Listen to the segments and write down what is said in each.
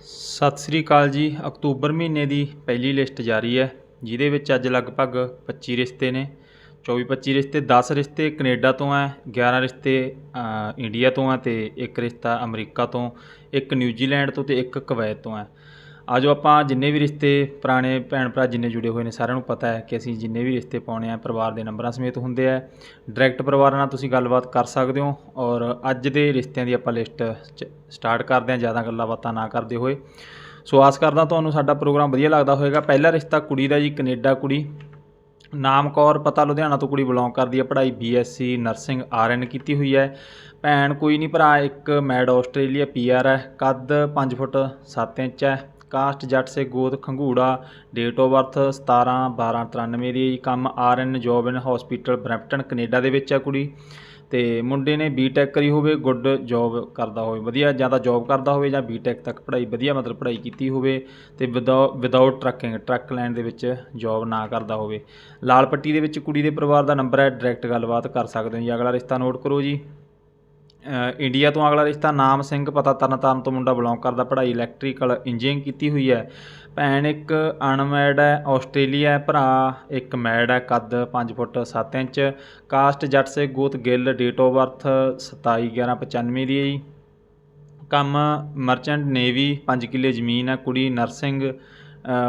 ਸਤਿ ਸ੍ਰੀ ਅਕਾਲ ਜੀ। ਅਕਤੂਬਰ ਮਹੀਨੇ ਦੀ ਪਹਿਲੀ ਲਿਸਟ ਜਾਰੀ ਹੈ, ਜਿਹਦੇ ਵਿੱਚ ਅੱਜ ਲਗਭਗ 25 ਰਿਸ਼ਤੇ ਨੇ। 24 25 ਰਿਸ਼ਤੇ 10 ਰਿਸ਼ਤੇ ਕੈਨੇਡਾ ਤੋਂ ਹੈ 11 ਰਿਸ਼ਤੇ ਇੰਡੀਆ ਤੋਂ ਹੈ ਤੇ ਇੱਕ ਰਿਸ਼ਤਾ ਅਮਰੀਕਾ ਤੋਂ, ਇੱਕ ਨਿਊਜ਼ੀਲੈਂਡ ਤੋਂ ਤੇ ਇੱਕ ਕੁਵੈਤ ਤੋਂ ਹੈ। ਆਜੋ ਆਪਾਂ ਜਿੰਨੇ ਵੀ ਰਿਸ਼ਤੇ ਪੁਰਾਣੇ ਭੈਣ ਭਰਾ ਜਿੰਨੇ ਜੁੜੇ ਹੋਏ ਨੇ ਸਾਰਿਆਂ ਨੂੰ ਪਤਾ ਹੈ ਕਿ ਅਸੀਂ ਜਿੰਨੇ ਵੀ ਰਿਸ਼ਤੇ ਪਾਉਣੇ ਆ, ਪਰਿਵਾਰ ਦੇ ਨੰਬਰਾਂ ਸਮੇਤ ਹੁੰਦੇ ਆ। ਡਾਇਰੈਕਟ ਪਰਿਵਾਰਾਂ ਨਾਲ ਤੁਸੀਂ ਗੱਲਬਾਤ ਕਰ ਸਕਦੇ ਹੋ ਔਰ ਅੱਜ ਦੇ ਰਿਸ਼ਤਿਆਂ ਦੀ ਆਪਾਂ ਲਿਸਟ ਸਟਾਰਟ ਕਰਦੇ ਹਾਂ, ਜ਼ਿਆਦਾ ਗੱਲਾਂ ਬਾਤਾਂ ਨਾ ਕਰਦੇ ਹੋਏ। ਸੋ ਆਸ ਕਰਦਾ ਤੁਹਾਨੂੰ ਸਾਡਾ ਪ੍ਰੋਗਰਾਮ ਵਧੀਆ ਲੱਗਦਾ ਹੋਵੇਗਾ। ਪਹਿਲਾ ਰਿਸ਼ਤਾ ਕੁੜੀ ਦਾ ਜੀ, ਕੈਨੇਡਾ ਕੁੜੀ। ਨਾਮ ਕੌਰ, ਪਤਾ ਲੁਧਿਆਣਾ ਤੋਂ ਕੁੜੀ ਬਿਲੋਂਗ ਕਰਦੀ ਹੈ, ਪੜ੍ਹਾਈ ਬੀਐਸਸੀ ਨਰਸਿੰਗ ਆਰਐਨ ਕੀਤੀ ਹੋਈ ਹੈ। ਭੈਣ ਕੋਈ ਨਹੀਂ, ਭਰਾ ਇੱਕ ਮੈਡ ਆਸਟ੍ਰੇਲੀਆ ਪੀਆਰ ਹੈ। ਕੱਦ 5 ਫੁੱਟ 7 ਇੰਚ ਹੈ। ਕਾਸਟ ਜੱਟ ਸੇ ਗੋਤ ਖੰਗੂੜਾ ਡੇਟ ਆਫ ਬਰਥ 17 12 93 ਦੀ ਹੈ ਜੀ। ਕੰਮ RN job in hospital Brampton, Canada ਦੇ ਵਿੱਚ ਆ ਕੁੜੀ। ਤੇ ਮੁੰਡੇ ਨੇ ਬੀਟੈਕ ਕਰੀ ਹੋਵੇ ਗੁੱਡ ਜੋਬ ਕਰਦਾ ਹੋਵੇ, ਵਧੀਆ ਜਾਂ ਤਾਂ ਜੋਬ ਕਰਦਾ ਹੋਵੇ ਜਾਂ ਬੀਟੈਕ ਤੱਕ ਪੜ੍ਹਾਈ, ਵਧੀਆ ਮਤਲਬ ਪੜ੍ਹਾਈ ਕੀਤੀ ਹੋਵੇ ਤੇ ਵਿਦਆਊਟ ਟਰੱਕਿੰਗ ਟਰੱਕ ਲਾਈਨ ਦੇ ਵਿੱਚ ਜੋਬ ਨਾ ਕਰਦਾ ਹੋਵੇ। ਲਾਲ ਪੱਟੀ ਦੇ ਵਿੱਚ ਕੁੜੀ ਦੇ ਪਰਿਵਾਰ ਦਾ ਨੰਬਰ ਹੈ ਡਾਇਰੈਕਟ ਗੱਲਬਾਤ ਕਰ ਸਕਦੇ ਹੋ ਜੀ। ਅਗਲਾ ਰਿਸ਼ਤਾ ਨੋਟ ਕਰੋ ਜੀ। ਇੰਡੀਆ ਤੋਂ ਅਗਲਾ ਰਿਸ਼ਤਾ ਨਾਮ ਸਿੰਘ, ਪਤਾ ਤਰਨਤਾਰਨ ਤੋਂ ਮੁੰਡਾ ਬਿਲੋਂਗ ਕਰਦਾ। ਪੜ੍ਹਾਈ ਇਲੈਕਟ੍ਰੀਕਲ ਇੰਜੀਨੀਅਰਿੰਗ ਕੀਤੀ ਹੋਈ ਹੈ। ਭੈਣ ਇੱਕ ਅਨਮੈਡ ਹੈ, ਆਸਟ੍ਰੇਲੀਆ ਹੈ, ਭਰਾ ਇੱਕ ਮੈਡ ਹੈ, ਕੱਦ 5 ਫੁੱਟ 7 ਇੰਚ, ਕਾਸਟ ਜੱਟ ਸੇ ਗੋਤ ਗਿੱਲ ਡੇਟ ਆਫ ਬਰਥ 27 11 95 ਦੀ ਹੈ ਜੀ। ਕੰਮ ਮਰਚੈਂਟ ਨੇਵੀ 5 ਕਿੱਲੇ ਜ਼ਮੀਨ ਹੈ, ਕੁੜੀ ਨਰਸਿੰਗ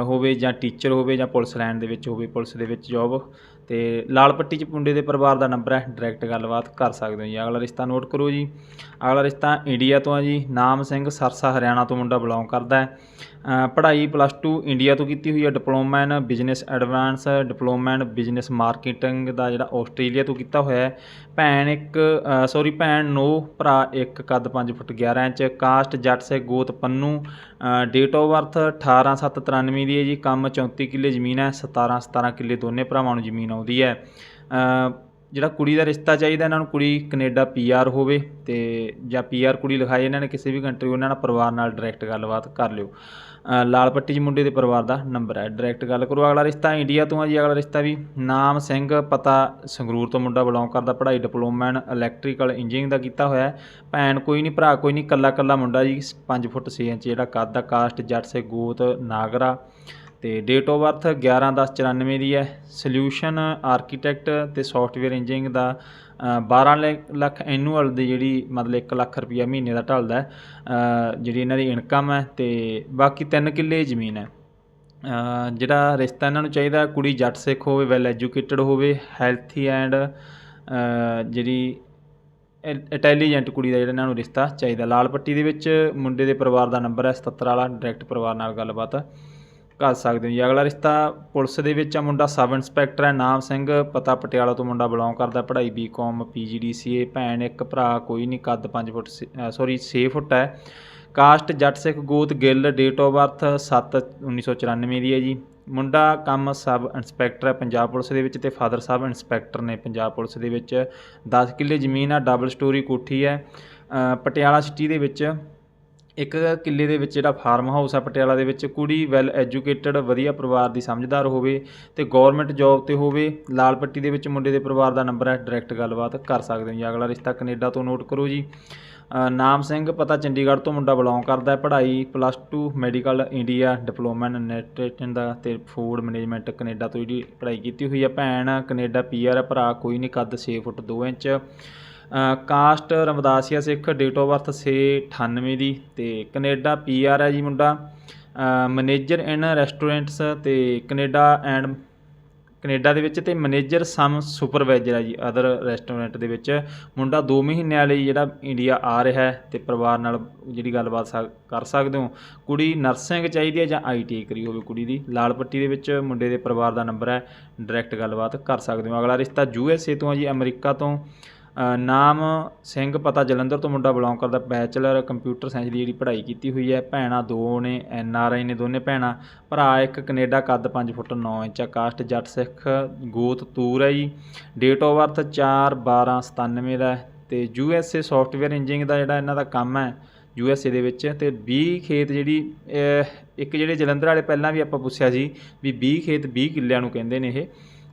ਹੋਵੇ ਜਾਂ ਟੀਚਰ ਹੋਵੇ ਜਾਂ ਪੁਲਿਸ ਲਾਈਨ ਦੇ ਵਿੱਚ ਹੋਵੇ, ਪੁਲਿਸ ਦੇ ਵਿੱਚ ਜੋਬ ਤੇ ਲਾਲ ਪੱਟੀ ਚ ਮੁੰਡੇ ਦੇ ਪਰਿਵਾਰ ਦਾ ਨੰਬਰ ਹੈ ਡਾਇਰੈਕਟ ਗੱਲਬਾਤ ਕਰ ਸਕਦੇ ਹੋ ਜੀ। ਅਗਲਾ ਰਿਸ਼ਤਾ ਨੋਟ ਕਰੋ ਜੀ। ਅਗਲਾ ਰਿਸ਼ਤਾ ਇੰਡੀਆ ਤੋਂ ਹੈ ਜੀ। ਨਾਮ ਸਿੰਘ ਸਰਸਾ ਹਰਿਆਣਾ ਤੋਂ ਮੁੰਡਾ ਬਿਲੋਂਗ ਕਰਦਾ ਹੈ। ਪੜ੍ਹਾਈ ਪਲੱਸ 2 ਇੰਡੀਆ ਤੋਂ ਕੀਤੀ ਹੋਈ ਹੈ। Diploma in business advance diploma in business marketing ਦਾ ਜਿਹੜਾ ਆਸਟ੍ਰੇਲੀਆ ਤੋਂ ਕੀਤਾ ਹੋਇਆ ਹੈ। ਭੈਣ ਇੱਕ ਸੌਰੀ ਭੈਣ ਨੋ, ਭਰਾ ਇੱਕ, ਕੱਦ 5 ਫੁੱਟ 11 ਇੰਚ, ਕਾਸਟ ਜੱਟ ਸੇ ਗੋਤ ਪੰਨੂ ਡੇਟ ਆਫ ਬਰਥ 18793 ਦੀ ਹੈ ਜੀ। ਕੰਮ 34 ਕਿੱਲੇ ਜ਼ਮੀਨ ਹੈ 17 17 ਕਿੱਲੇ ਦੋਨੇ ਭਰਾਵਾਂ ਨੂੰ ਜ਼ਮੀਨ ਆਉਂਦੀ ਹੈ। ਜਿਹੜਾ ਕੁੜੀ ਦਾ ਰਿਸ਼ਤਾ ਚਾਹੀਦਾ, ਇਹਨਾਂ ਨੂੰ ਕੁੜੀ ਕੈਨੇਡਾ ਪੀਆਰ ਹੋਵੇ ਤੇ ਜਾਂ ਪੀਆਰ ਕੁੜੀ ਲਿਖਾਈ ਇਹਨਾਂ ਨੇ ਕਿਸੇ ਵੀ ਕੰਟਰੀ ਉਹਨਾਂ ਨਾਲ ਪਰਿਵਾਰ ਨਾਲ ਡਾਇਰੈਕਟ ਗੱਲਬਾਤ ਕਰ ਲਿਓ। ਲਾਲ ਪੱਟੀ 'ਚ ਮੁੰਡੇ ਦੇ ਪਰਿਵਾਰ ਦਾ ਨੰਬਰ ਹੈ। ਡਾਇਰੈਕਟ ਗੱਲ ਕਰੋ, ਅਗਲਾ ਰਿਸ਼ਤਾ ਇੰਡੀਆ ਤੋਂ ਆ ਜੀ, ਅਗਲਾ ਰਿਸ਼ਤਾ ਵੀ ਨਾਮ ਸਿੰਘ, ਪਤਾ ਸੰਗਰੂਰ ਤੋਂ ਮੁੰਡਾ ਬਿਲੋਂਗ ਕਰਦਾ, ਪੜ੍ਹਾਈ ਡਿਪਲੋਮਾ ਇਨ ਇਲੈਕਟ੍ਰੀਕਲ ਇੰਜੀਨੀਅਰਿੰਗ ਦਾ ਕੀਤਾ ਹੋਇਆ ਹੈ। ਭੈਣ ਕੋਈ ਨਹੀਂ, ਭਰਾ ਕੋਈ ਨਹੀਂ ਕੱਲਾ ਕੱਲਾ ਮੁੰਡਾ ਜੀ 5 ਫੁੱਟ 6 ਇੰਚ ਜਿਹੜਾ ਕੱਦ ਦਾ ਕਾਸਟ ਜੱਟ ਸੇ ਗੋਤ, ਨਾਗਰਾ। ਤੇ ਡੇਟ ਆਫ ਬਰਥ 11 10 94 ਦੀ ਹੈ। ਸੋਲਿਊਸ਼ਨ ਆਰਕੀਟੈਕਟ ਤੇ ਸੌਫਟਵੇਅਰ ਇੰਜੀਨੀਅਰਿੰਗ ਦਾ ਅ, 12 ਲੱਖ- ਐਨੂਅਲ ਦੀ ਜਿਹੜੀ ਮਤਲਬ 1 ਲੱਖ ਰੁਪਈਆ ਮਹੀਨੇ ਦਾ ਢਲਦਾ ਜਿਹੜੀ ਇਹਨਾਂ ਦੀ ਇਨਕਮ ਹੈ ਤੇ ਬਾਕੀ 3 ਕਿੱਲੇ ਜ਼ਮੀਨ ਹੈ। ਜਿਹੜਾ ਰਿਸ਼ਤਾ ਇਹਨਾਂ ਨੂੰ ਚਾਹੀਦਾ ਕੁੜੀ ਜੱਟ ਸਿੱਖ ਹੋਵੇ ਵੈਲ ਐਜੂਕੇਟਡ ਹੋਵੇ ਹੈਲਥੀ ਐਂਡ ਜਿਹੜੀ ਇੰਟੈਲੀਜੈਂਟ ਕੁੜੀ ਦਾ ਜਿਹੜਾ ਇਹਨਾਂ ਨੂੰ ਰਿਸ਼ਤਾ ਚਾਹੀਦਾ। ਲਾਲ ਪੱਟੀ ਦੇ ਵਿੱਚ ਮੁੰਡੇ ਦੇ ਪਰਿਵਾਰ ਦਾ ਨੰਬਰ ਹੈ 77 ਵਾਲਾ ਡਾਇਰੈਕਟ ਪਰਿਵਾਰ ਨਾਲ ਗੱਲਬਾਤ। ਕਰ ਸਕਦੇ ਹੋ ਜੀ। ਅਗਲਾ ਰਿਸ਼ਤਾ ਪੁਲਿਸ ਦੇ ਵਿੱਚ ਆ, ਮੁੰਡਾ ਸਬ ਇੰਸਪੈਕਟਰ ਹੈ, ਨਾਮ ਸਿੰਘ। ਪਤਾ ਪਟਿਆਲਾ ਤੋਂ ਮੁੰਡਾ ਬਿਲੋਂਗ ਕਰਦਾ, ਪੜ੍ਹਾਈ ਬੀਕਾਮ ਪੀਜੀਡੀਸੀਏ ਭੈਣ ਇੱਕ ਭਰਾ, ਕੋਈ ਨਹੀਂ, ਕੱਦ 5 ਫੁੱਟ ਸੌਰੀ 6 ਫੁੱਟ ਹੈ। ਕਾਸਟ ਜੱਟ ਸਿੱਖ ਗੋਤ ਗਿੱਲ ਡੇਟ ਆਫ ਬਰਥ 7 1994 ਦੀ ਹੈ ਜੀ। ਮੁੰਡਾ ਕੰਮ ਸਬ ਇੰਸਪੈਕਟਰ ਹੈ, ਪੰਜਾਬ ਪੁਲਿਸ ਦੇ ਵਿੱਚ ਤੇ ਫਾਦਰ ਸਾਹਿਬ ਇੰਸਪੈਕਟਰ ਨੇ ਪੰਜਾਬ ਪੁਲਿਸ ਦੇ ਵਿੱਚ। 10 ਕਿੱਲੇ ਜ਼ਮੀਨ ਆ ਡਬਲ ਸਟੋਰੀ ਕੋਠੀ ਹੈ। ਪਟਿਆਲਾ ਸਿਟੀ ਦੇ ਵਿੱਚ। ਇੱਕ ਕਿੱਲੇ ਦੇ ਵਿੱਚ ਜਿਹੜਾ ਫਾਰਮ ਹਾਊਸ ਆ ਪਟਿਆਲਾ ਦੇ ਵਿੱਚ, ਕੁੜੀ ਵੈਲ ਐਜੂਕੇਟਡ ਵਧੀਆ ਪਰਿਵਾਰ ਦੀ ਸਮਝਦਾਰ ਹੋਵੇ ਤੇ ਗਵਰਨਮੈਂਟ ਜੌਬ ਤੇ ਹੋਵੇ, ਲਾਲ ਪੱਟੀ ਦੇ ਵਿੱਚ ਮੁੰਡੇ ਦੇ ਪਰਿਵਾਰ ਦਾ ਨੰਬਰ ਹੈ ਡਾਇਰੈਕਟ ਗੱਲਬਾਤ ਕਰ ਸਕਦੇ ਹੋ ਜੀ। ਅਗਲਾ ਰਿਸ਼ਤਾ ਕੈਨੇਡਾ ਤੋਂ ਨੋਟ ਕਰੋ ਜੀ। ਨਾਮ ਸਿੰਘ, ਪਤਾ ਚੰਡੀਗੜ੍ਹ ਤੋਂ ਮੁੰਡਾ ਬਿਲੋਂਗ ਕਰਦਾ ਹੈ, ਪੜ੍ਹਾਈ plus 2 medical India diploma in nutrition ਦਾ ਤੇ ਫੂਡ ਮੈਨੇਜਮੈਂਟ ਕੈਨੇਡਾ ਤੋਂ ਜਿਹੜੀ ਪੜ੍ਹਾਈ ਕੀਤੀ ਹੋਈ ਹੈ। ਭੈਣ ਕੈਨੇਡਾ ਪੀਆਰ ਹੈ, ਭਰਾ ਕੋਈ ਨਹੀਂ, ਕੱਦ 6 foot 2 inch. Caste Ramdasia Sikh date of birth 698 ਦੀ ਤੇ ਕੈਨੇਡਾ ਪੀਆਰ ਹੈ ਜੀ ਮੁੰਡਾ। ਮੈਨੇਜਰ ਇਨ ਰੈਸਟੋਰੈਂਟਸ ਤੇ ਕੈਨੇਡਾ ਐਂਡ ਕੈਨੇਡਾ ਦੇ ਵਿੱਚ ਤੇ ਮੈਨੇਜਰ ਸਮ ਸੁਪਰਵਾਈਜ਼ਰ ਹੈ ਜੀ ਅਦਰ ਰੈਸਟੋਰੈਂਟ ਦੇ ਵਿੱਚ। ਮੁੰਡਾ 2 ਮਹੀਨਿਆਂ ਲਈ ਜਿਹੜਾ ਇੰਡੀਆ ਆ ਰਿਹਾ ਹੈ ਤੇ ਪਰਿਵਾਰ ਨਾਲ ਜਿਹੜੀ ਗੱਲਬਾਤ ਸਾ- ਕਰ ਸਕਦੇ ਹੋ। ਕੁੜੀ ਨਰਸਿੰਗ ਚਾਹੀਦੀ ਹੈ ਜਾਂ ਆਈਟੀਆਈ ਕਰੀ ਹੋਵੇ ਕੁੜੀ ਦੀ। ਲਾਲ ਪੱਟੀ ਦੇ ਵਿੱਚ ਮੁੰਡੇ ਦੇ ਪਰਿਵਾਰ ਦਾ ਨੰਬਰ ਹੈ। ਡਾਇਰੈਕਟ ਗੱਲਬਾਤ ਕਰ ਸਕਦੇ ਹੋ। ਅਗਲਾ ਰਿਸ਼ਤਾ ਯੂਐਸਏ ਤੋਂ ਹੈ ਜੀ, ਅਮਰੀਕਾ ਤੋਂ। ਨਾਮ ਸਿੰਘ ਪਤਾ ਜਲੰਧਰ ਤੋਂ ਮੁੰਡਾ ਬਿਲੋਂਗ ਕਰਦਾ ਬੈਚਲਰ ਕੰਪਿਊਟਰ ਸਾਇੰਸ ਦੀ ਜਿਹੜੀ ਪੜ੍ਹਾਈ ਕੀਤੀ ਹੋਈ ਹੈ। ਭੈਣਾਂ ਦੋ ਨੇ ਐਨ ਆਰ ਆਈ ਨੇ ਦੋਨੇ ਭੈਣਾਂ। ਭਰਾ ਇੱਕ ਕੈਨੇਡਾ ਕੱਦ 5 ਫੁੱਟ 9 ਇੰਚ ਆ, ਕਾਸਟ ਜੱਟ ਸਿੱਖ ਗੋਤ ਤੂਰ ਹੈ ਜੀ। ਡੇਟ ਆਫ ਬਰਥ 4 12 97 ਦਾ ਹੈ ਤੇ U S A software engineering ਦਾ ਜਿਹੜਾ ਇਹਨਾਂ ਦਾ ਕੰਮ ਹੈ ਯੂ ਐਸ ਏ ਦੇ ਵਿੱਚ ਤੇ 20 ਖੇਤ ਜਿਹੜੀ ਇੱਕ ਜਿਹੜੇ ਜਲੰਧਰ ਵਾਲੇ ਪਹਿਲਾਂ ਵੀ ਆਪਾਂ ਪੁੱਛਿਆ ਸੀ ਵੀ 20 ਖੇਤ 20 ਕਿੱਲਿਆਂ ਨੂੰ ਕਹਿੰਦੇ ਨੇ ਇਹ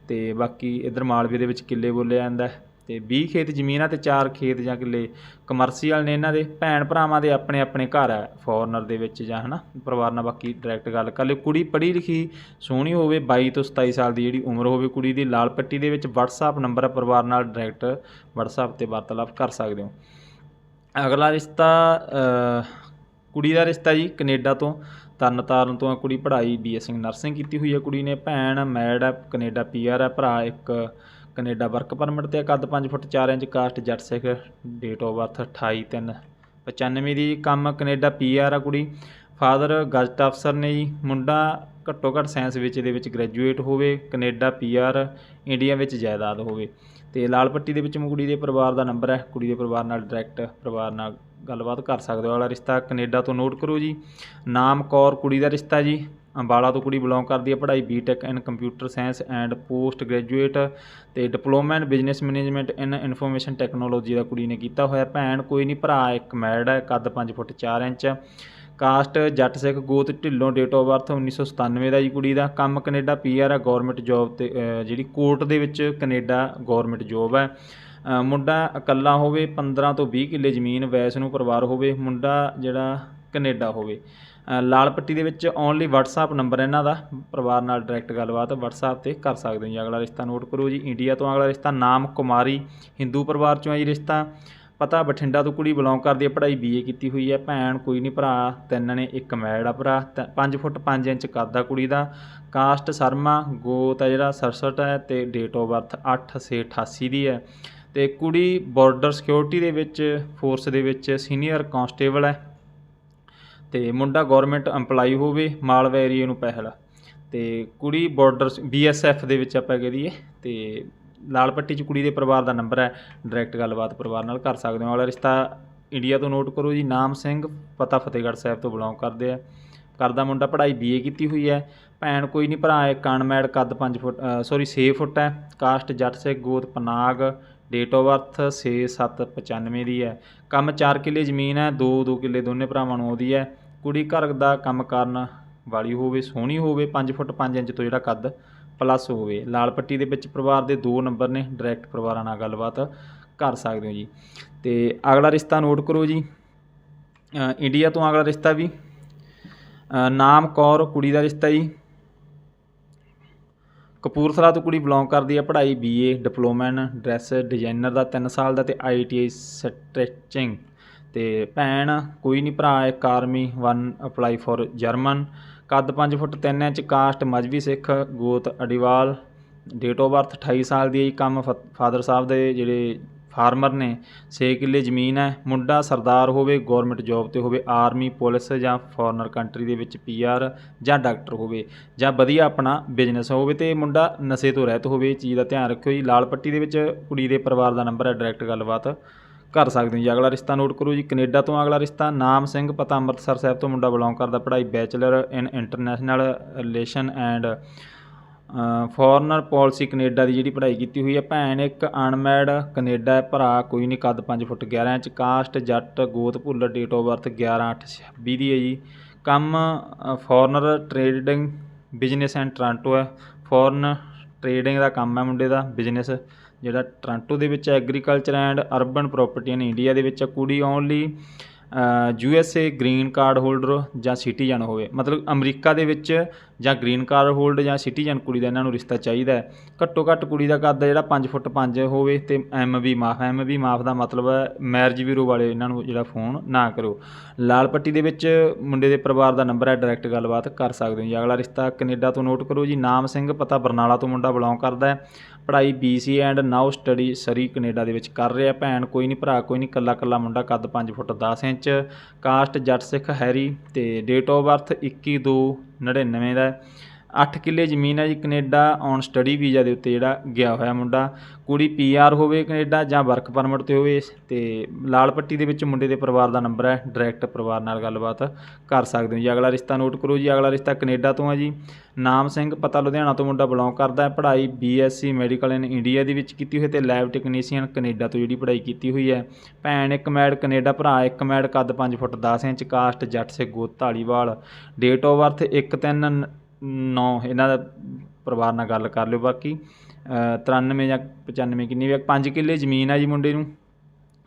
ਤੇ ਬਾਕੀ ਇਧਰ ਮਾਲਵੇ ਦੇ ਵਿੱਚ ਕਿੱਲੇ ਬੋਲਿਆ ਜਾਂਦਾ ਹੈ। ਤੇ 20 ਖੇਤ ਜ਼ਮੀਨ ਆ ਤੇ 4 ਖੇਤ ਜਾਂ ਕਿੱਲੇ ਕਮਰਸ਼ੀਅਲ ਨੇ ਇਹਨਾਂ ਦੇ, ਭੈਣ ਭਰਾਵਾਂ ਦੇ ਆਪਣੇ ਆਪਣੇ ਘਰ ਆ ਫੋਰਨਰ ਦੇ ਵਿੱਚ ਜਾਂ ਹਨਾ, ਪਰਿਵਾਰ ਨਾਲ ਬਾਕੀ ਡਾਇਰੈਕਟ ਗੱਲ ਕਰ ਲਿਓ। ਕੁੜੀ ਪੜ੍ਹੀ ਲਿਖੀ ਸੋਹਣੀ ਹੋਵੇ 22 ਤੋਂ 27 ਸਾਲ ਦੀ ਜਿਹੜੀ ਉਮਰ ਹੋਵੇ ਕੁੜੀ ਦੀ, ਲਾਲ ਪੱਟੀ ਦੇ ਵਿੱਚ WhatsApp ਨੰਬਰ ਹੈ ਪਰਿਵਾਰ ਨਾਲ ਡਾਇਰੈਕਟ WhatsApp ਤੇ ਵਾਰਤਾਲਾਪ ਕਰ ਸਕਦੇ ਹੋ। ਅਗਲਾ ਰਿਸ਼ਤਾ ਕੁੜੀ ਦਾ ਰਿਸ਼ਤਾ ਜੀ ਕੈਨੇਡਾ ਤੋਂ ਤਰਨ ਤਾਰਨ ਤੋਂ ਆ ਕੁੜੀ ਪੜ੍ਹਾਈ ਬੀਐਸਸੀ ਨਰਸਿੰਗ ਕੀਤੀ ਹੋਈ ਹੈ ਕੁੜੀ ਨੇ, ਭੈਣ, ਮੈਡ ਹੈ ਕੈਨੇਡਾ ਪੀਆਰ ਹੈ ਭਰਾ ਇੱਕ ਕੈਨੇਡਾ ਵਰਕ ਪਰਮਿਟ ਤੇ ਕੱਦ 5 ਫੁੱਟ 4 inch caste Jatt Sikh date of birth 28 3 95 ਦੀ ਕੰਮ ਕੈਨੇਡਾ ਪੀਆਰ ਆ ਕੁੜੀ। ਫਾਦਰ ਗਜ਼ਟ ਅਫਸਰ ਨੇ ਜੀ, ਮੁੰਡਾ ਘੱਟੋ ਘੱਟ ਸਾਇੰਸ ਵਿੱਚ ਦੇ ਵਿੱਚ ਗ੍ਰੈਜੂਏਟ ਹੋਵੇ, ਕੈਨੇਡਾ ਪੀਆਰ ਇੰਡੀਆ ਵਿੱਚ ਜਾਇਦਾਦ ਹੋਵੇ। ਤੇ ਲਾਲ ਪੱਟੀ ਦੇ ਵਿੱਚ ਕੁੜੀ ਦੇ ਪਰਿਵਾਰ ਦਾ ਨੰਬਰ ਹੈ, ਕੁੜੀ ਦੇ ਪਰਿਵਾਰ ਨਾਲ ਡਾਇਰੈਕਟ ਪਰਿਵਾਰ ਨਾਲ ਗੱਲਬਾਤ ਕਰ ਸਕਦੇ ਹੋ। ਵਾਲਾ ਰਿਸ਼ਤਾ ਕੈਨੇਡਾ ਤੋਂ ਨੋਟ ਕਰੋ ਜੀ। ਨਾਮ ਕੌਰ ਕੁੜੀ ਦਾ ਰਿਸ਼ਤਾ ਜੀ। ਅੰਬਾਲਾ ਤੋਂ ਕੁੜੀ ਬਿਲੋਂਗ ਕਰਦੀ ਹੈ, ਪੜ੍ਹਾਈ BTech in computer science and post graduate ਤੇ diploma in business management in information technology ਦਾ ਕੁੜੀ ਨੇ ਕੀਤਾ ਹੋਇਆ। ਭੈਣ ਕੋਈ ਨਹੀਂ, ਭਰਾ ਇੱਕ ਮੈਡ ਹੈ, ਕੱਦ 5 ਫੁੱਟ 4 ਇੰਚ। ਕਾਸਟ ਜੱਟ ਸਿੱਖ ਗੋਤ ਢਿੱਲੋਂ ਡੇਟ ਆਫ ਬਰਥ 1997 ਦਾ ਜੀ ਕੁੜੀ ਦਾ। ਕੰਮ ਕੈਨੇਡਾ ਪੀਆਰ ਹੈ ਗਵਰਨਮੈਂਟ ਜੌਬ ਤੇ ਜਿਹੜੀ ਕੋਰਟ ਦੇ ਵਿੱਚ ਕੈਨੇਡਾ ਗਵਰਨਮੈਂਟ ਜੌਬ ਹੈ। ਮੁੰਡਾ ਇਕੱਲਾ ਹੋਵੇ 15 ਤੋਂ 20 ਕਿੱਲੇ ਜ਼ਮੀਨ, ਵੈਸ ਨੂੰ ਪਰਿਵਾਰ ਹੋਵੇ, ਮੁੰਡਾ ਜਿਹੜਾ ਕੈਨੇਡਾ ਹੋਵੇ। ਲਾਲ ਪੱਟੀ ਦੇ ਵਿੱਚ ਓਨਲੀ WhatsApp ਨੰਬਰ ਇਹਨਾਂ ਦਾ। ਪਰਿਵਾਰ ਨਾਲ ਡਾਇਰੈਕਟ ਗੱਲਬਾਤ WhatsApp ਤੇ ਕਰ ਸਕਦੇ ਹੋ ਜੀ। ਅਗਲਾ ਰਿਸ਼ਤਾ ਨੋਟ ਕਰੋ ਜੀ। ਇੰਡੀਆ ਤੋਂ ਅਗਲਾ ਰਿਸ਼ਤਾ ਨਾਮ ਕੁਮਾਰੀ ਹਿੰਦੂ ਪਰਿਵਾਰ ਚੋਂ ਹੈ ਜੀ ਰਿਸ਼ਤਾ। ਪਤਾ ਬਠਿੰਡਾ ਤੋਂ ਕੁੜੀ ਬਿਲੋਂਗ ਕਰਦੀ ਹੈ, ਪੜ੍ਹਾਈ ਬੀਏ ਕੀਤੀ ਹੋਈ ਹੈ। ਭੈਣ ਕੋਈ ਨਹੀਂ, ਭਰਾ ਤਿੰਨ ਨੇ, ਇੱਕ ਮੈੜ ਆ ਭਰਾ। 5 ਫੁੱਟ 5 ਇੰਚ ਕੱਦ ਆ ਕੁੜੀ ਦਾ। ਕਾਸਟ ਸ਼ਰਮਾ, ਗੋਤ ਹੈ ਜਿਹੜਾ 67 ਹੈ ਤੇ ਡੇਟ ਆਫ ਬਰਥ 8 ਸੇ 88 ਦੀ ਹੈ। ਤੇ ਕੁੜੀ ਬਾਰਡਰ ਸਿਕਿਉਰਿਟੀ ਦੇ ਵਿੱਚ ਫੋਰਸ ਦੇ ਵਿੱਚ ਸੀਨੀਅਰ ਕਾਂਸਟੇਬਲ ਹੈ। ਤੇ ਮੁੰਡਾ ਗਵਰਨਮੈਂਟ EMPLOYE ਹੋਵੇ, ਮਾਲਵਾ ਏਰੀਏ ਨੂੰ ਪਹਿਲ। ਤੇ ਕੁੜੀ ਬਾਰਡਰ ਬੀਐਸਐਫ ਦੇ ਵਿੱਚ ਆਪਾਂ ਕਹਿ ਦਈਏ, ਤੇ ਲਾਲ ਪੱਟੀ ਚ ਕੁੜੀ ਦੇ ਪਰਿਵਾਰ ਦਾ ਨੰਬਰ ਹੈ ਡਾਇਰੈਕਟ ਗੱਲਬਾਤ ਪਰਿਵਾਰ ਨਾਲ ਕਰ ਸਕਦੇ ਹੋ। ਵਾਲਾ ਰਿਸ਼ਤਾ ਇੰਡੀਆ ਤੋਂ ਨੋਟ ਕਰੋ ਜੀ, ਨਾਮ ਸਿੰਘ, ਪਤਾ ਫਤਿਹਗੜ੍ਹ ਸਾਹਿਬ ਤੋਂ ਬਿਲੋਂਗ ਕਰਦੇ ਆ। ਕਰਦਾ ਮੁੰਡਾ ਪੜ੍ਹਾਈ ਬੀਏ ਕੀਤੀ ਹੋਈ ਹੈ। ਭੈਣ ਕੋਈ ਨਹੀਂ, ਭਰਾ ਹੈ ਕਣਮੈੜ ਕੱਦ 5 ਫੁੱਟ ਸੌਰੀ 6 ਫੁੱਟ ਹੈ। ਕਾਸਟ ਜੱਟ, ਸਿੱਖ, ਗੋਤ, ਪਨਾਗ ਡੇਟ ਆਫ ਬਰਥ 6795 ਦੀ ਹੈ। ਕੰਮ 4 ਕਿੱਲੇ ਜ਼ਮੀਨ ਹੈ 2 2 ਕਿੱਲੇ ਦੋਨੇ ਭਰਾਵਾਂ ਨੂੰ ਆਉਂਦੀ ਹੈ। ਕੁੜੀ ਘਰ ਦਾ ਕੰਮ ਕਰਨ ਵਾਲੀ ਹੋਵੇ, ਸੋਹਣੀ ਹੋਵੇ 5 ਫੁੱਟ 5 ਇੰਚ ਤੋਂ ਜਿਹੜਾ ਕੱਦ ਪਲੱਸ ਹੋਵੇ, ਲਾਲ ਪੱਟੀ ਦੇ ਵਿੱਚ ਪਰਿਵਾਰ ਦੇ ਦੋ ਨੰਬਰ ਨੇ ਡਾਇਰੈਕਟ ਪਰਿਵਾਰਾਂ ਨਾਲ ਗੱਲਬਾਤ ਕਰ ਸਕਦੇ ਹੋ ਜੀ। ਤੇ ਅਗਲਾ ਰਿਸ਼ਤਾ ਨੋਟ ਕਰੋ ਜੀ। ਇੰਡੀਆ ਤੋਂ ਅਗਲਾ ਰਿਸ਼ਤਾ ਵੀ। ਨਾਮ ਕੌਰ, ਕੁੜੀ ਦਾ ਰਿਸ਼ਤਾ ਜੀ। ਕਪੂਰਥਲਾ ਤੋਂ ਕੁੜੀ ਬਿਲੋਂਗ ਕਰਦੀ ਹੈ, ਪੜ੍ਹਾਈ BA diploma in dress designer ਦਾ 3 ਸਾਲ ਦਾ ਤੇ ਆਈਟੀਆਈ ਸਟ੍ਰੈਚਿੰਗ ਅਤੇ ਭੈਣ, ਕੋਈ ਨਹੀਂ ਭਰਾ, ਇੱਕ army one apply for German ਕੱਦ 5 foot 3 inch, caste Mazhabi Sikh, ਗੋਤ ਅਡੀਵਾਲ। ਡੇਟ ਆਫ ਬਰਥ 28 ਸਾਲ ਦੀ ਹੈ ਜੀ। ਕੰਮ ਫਾਦਰ ਸਾਹਿਬ ਦੇ ਜਿਹੜੇ ਫਾਰਮਰ ਨੇ 6 ਕਿੱਲੇ ਜ਼ਮੀਨ ਹੈ। ਮੁੰਡਾ ਸਰਦਾਰ ਹੋਵੇ ਗਵਰਨਮੈਂਟ ਜੌਬ ਤੇ ਹੋਵੇ, ਆਰਮੀ, ਪੁਲਿਸ ਜਾਂ ਫੋਰਨਰ ਕੰਟਰੀ ਦੇ ਵਿੱਚ ਪੀਆਰ ਜਾਂ ਡਾਕਟਰ ਹੋਵੇ, ਜਾਂ ਵਧੀਆ ਆਪਣਾ ਬਿਜ਼ਨਸ ਹੋਵੇ ਤੇ ਮੁੰਡਾ ਨਸ਼ੇ ਤੋਂ ਰਹਿਤ ਹੋਵੇ, ਇਹ ਚੀਜ਼ ਦਾ ਧਿਆਨ ਰੱਖਿਓ ਜੀ। ਲਾਲ ਪੱਟੀ ਦੇ ਵਿੱਚ ਕੁੜੀ ਦੇ ਪਰਿਵਾਰ ਦਾ ਨੰਬਰ ਹੈ ਡਾਇਰੈਕਟ ਗੱਲਬਾਤ। ਕਰ ਸਕਦੇ ਹੋ ਜੀ। ਅਗਲਾ ਰਿਸ਼ਤਾ ਨੋਟ ਕਰੋ ਜੀ। ਕੈਨੇਡਾ ਤੋਂ ਅਗਲਾ ਰਿਸ਼ਤਾ, ਨਾਮ ਸਿੰਘ, ਪਤਾ ਅੰਮ੍ਰਿਤਸਰ ਸਾਹਿਬ ਤੋਂ ਮੁੰਡਾ ਬਿਲੋਂਗ ਕਰਦਾ। ਪੜ੍ਹਾਈ bachelor in international relation and foreigner policy Canada ਦੀ ਜਿਹੜੀ ਪੜ੍ਹਾਈ ਕੀਤੀ ਹੋਈ ਹੈ। ਭੈਣ ਇੱਕ ਅਨਮੈਡ ਕੈਨੇਡਾ ਹੈ, ਭਰਾ ਕੋਈ ਨਹੀਂ, ਕੱਦ 5 ਫੁੱਟ 11 ਇੰਚ ਕਾਸਟ ਜੱਟ, ਗੋਤ, ਭੁੱਲਰ ਡੇਟ ਆਫ ਬਰਥ 11 8 26 ਦੀ ਹੈ ਜੀ। ਕੰਮ foreigner trading business and Toronto ਹੈ। ਫੋਰਨ ਟ੍ਰੇਡਿੰਗ ਦਾ ਕੰਮ ਹੈ ਮੁੰਡੇ ਦਾ ਬਿਜ਼ਨਸ ਜਿਹੜਾ ਟ੍ਰਾਂਟੋ ਦੇ ਵਿੱਚ agriculture and urban property in India ਦੇ ਵਿੱਚ ਕੁੜੀ only U S A green card holder ਜਾਂ ਸਿਟੀਜ਼ਨ ਹੋਵੇ। ਮਤਲਬ ਅਮਰੀਕਾ ਦੇ ਵਿੱਚ ਜਾਂ ਗ੍ਰੀਨ ਕਾਰਡ ਹੋਲਡ ਜਾਂ ਸਿਟੀਜ਼ਨ ਕੁੜੀ ਦਾ ਇਹਨਾਂ ਨੂੰ ਰਿਸ਼ਤਾ ਚਾਹੀਦਾ ਹੈ। ਘੱਟੋ ਘੱਟ ਕੁੜੀ ਦਾ ਕੱਦ ਜਿਹੜਾ 5 ਫੁੱਟ 5 ਹੋਵੇ ਤੇ ਐਮ ਵੀ ਮਾਫ, ਐਮ ਵੀ ਮਾਫ ਦਾ ਮਤਲਬ ਹੈ ਮੈਰਿਜ ਵੀਰੋ ਵਾਲੇ ਇਹਨਾਂ ਨੂੰ ਜਿਹੜਾ ਫੋਨ ਨਾ ਕਰੋ ਲਾਲ ਪੱਟੀ ਦੇ ਵਿੱਚ ਮੁੰਡੇ ਦੇ ਪਰਿਵਾਰ ਦਾ ਨੰਬਰ ਹੈ, ਡਾਇਰੈਕਟ ਗੱਲਬਾਤ ਕਰ ਸਕਦੇ ਹੋ ਜੀ। ਅਗਲਾ ਰਿਸ਼ਤਾ ਕੈਨੇਡਾ ਤੋਂ ਨੋਟ ਕਰੋ ਜੀ। ਨਾਮ ਸਿੰਘ, ਪਤਾ ਬਰਨਾਲਾ ਤੋਂ ਮੁੰਡਾ ਬਿਲੋਂਗ ਕਰਦਾ ਹੈ। ਪੜ੍ਹਾਈ BC and now study Surrey Canada ਦੇ ਵਿੱਚ ਕਰ ਰਿਹਾ ਭੈਣ, ਕੋਈ ਨਹੀਂ ਭਰਾ, ਕੋਈ ਨਹੀਂ ਕੱਲਾ ਕੱਲਾ ਮੁੰਡਾ ਕੱਦ 5 ਫੁੱਟ 10 ਇੰਚ ਕਾਸਟ ਜੱਟ ਸਿੱਖ ਹੈਰੀ ਤੇ ਡੇਟ ਆਫ ਬਰਥ 21 2 99 ਦਾ 8 ਕਿੱਲੇ ਜ਼ਮੀਨ ਹੈ ਜੀ ਕੈਨੇਡਾ ਔਨ ਸਟੱਡੀ ਵੀਜ਼ਾ ਦੇ ਉੱਤੇ ਜਿਹੜਾ ਗਿਆ ਹੋਇਆ ਮੁੰਡਾ। ਕੁੜੀ ਪੀਆਰ ਹੋਵੇ ਕੈਨੇਡਾ ਜਾਂ ਵਰਕ ਪਰਮਿਟ ਤੇ ਹੋਵੇ ਤੇ ਲਾਲ ਪੱਟੀ ਦੇ ਵਿੱਚ ਮੁੰਡੇ ਦੇ ਪਰਿਵਾਰ ਦਾ ਨੰਬਰ ਹੈ ਡਾਇਰੈਕਟ ਪਰਿਵਾਰ ਨਾਲ ਗੱਲਬਾਤ ਕਰ ਸਕਦੇ ਹੋ ਜੀ। ਅਗਲਾ ਰਿਸ਼ਤਾ ਨੋਟ ਕਰੋ ਜੀ। ਅਗਲਾ ਰਿਸ਼ਤਾ ਕੈਨੇਡਾ ਤੋਂ ਹੈ ਜੀ। ਨਾਮ ਸਿੰਘ ਪਤਾ ਲੁਧਿਆਣਾ ਤੋਂ ਮੁੰਡਾ ਬਿਲੋਂਗ ਕਰਦਾ ਹੈ। ਪੜ੍ਹਾਈ ਬੀਐਸਸੀ ਮੈਡੀਕਲ ਇਨ ਇੰਡੀਆ ਦੇ ਵਿੱਚ ਕੀਤੀ ਹੋਈ ਤੇ ਲੈਬ ਟੈਕਨੀਸ਼ੀਅਨ ਕੈਨੇਡਾ ਤੋਂ ਜਿਹੜੀ ਪੜ੍ਹਾਈ ਕੀਤੀ ਹੋਈ ਹੈ। ਭੈਣ ਇੱਕ ਮੈਡ ਕੈਨੇਡਾ, ਭਰਾ ਇੱਕ ਮੈਡ, ਕੱਦ 5 ਫੁੱਟ 10 ਇੰਚ, ਕਾਸਟ ਜੱਟ ਸੇ ਗੋਤ ਢਾਲੀਵਾਲ ਡੇਟ ਆਫ ਬਰਥ 1 3 ਨੌ, ਇਹਨਾਂ ਦਾ ਪਰਿਵਾਰ ਨਾਲ ਗੱਲ ਕਰ ਲਿਓ ਬਾਕੀ। 93 ਜਾਂ 95 ਕਿੰਨੀ ਵੀ 5 ਕਿੱਲੇ ਜ਼ਮੀਨ ਆ ਜੀ ਮੁੰਡੇ ਨੂੰ।